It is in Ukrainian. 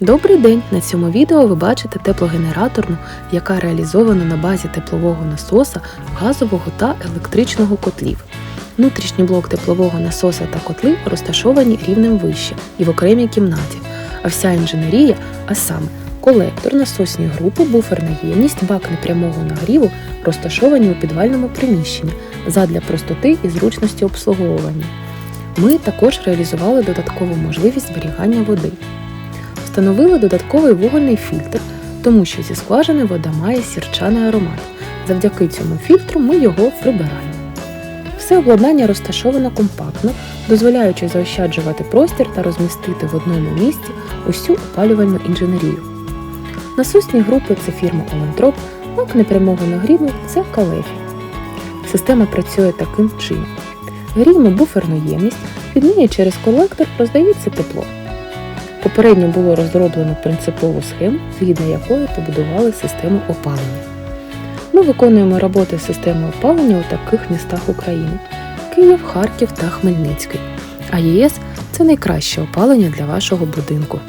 Добрий день! На цьому відео ви бачите теплогенераторну, яка реалізована на базі теплового насоса, газового та електричного котлів. Внутрішній блок теплового насоса та котли розташовані рівнем вище і в окремій кімнаті, а вся інженерія, а саме колектор, насосні групи, буферна ємність, бак непрямого нагріву розташовані у підвальному приміщенні задля простоти і зручності обслуговування. Ми також реалізували додаткову можливість зберігання води. Встановили додатковий вугольний фільтр, тому що зі скважини вода має сірчаний аромат. Завдяки цьому фільтру ми його прибираємо. Все обладнання розташовано компактно, дозволяючи заощаджувати простір та розмістити в одному місці усю опалювальну інженерію. Насосні групи це фірма Олентроп, бак непрямого нагріву це Калефі. Система працює таким чином. Гріємо буферну ємність, від неї через колектор роздається тепло. Попередньо було розроблено принципову схему, згідно якої побудували систему опалення. Ми виконуємо роботи системи опалення у таких містах України: Київ, Харків та Хмельницький. А ЄС це найкраще опалення для вашого будинку.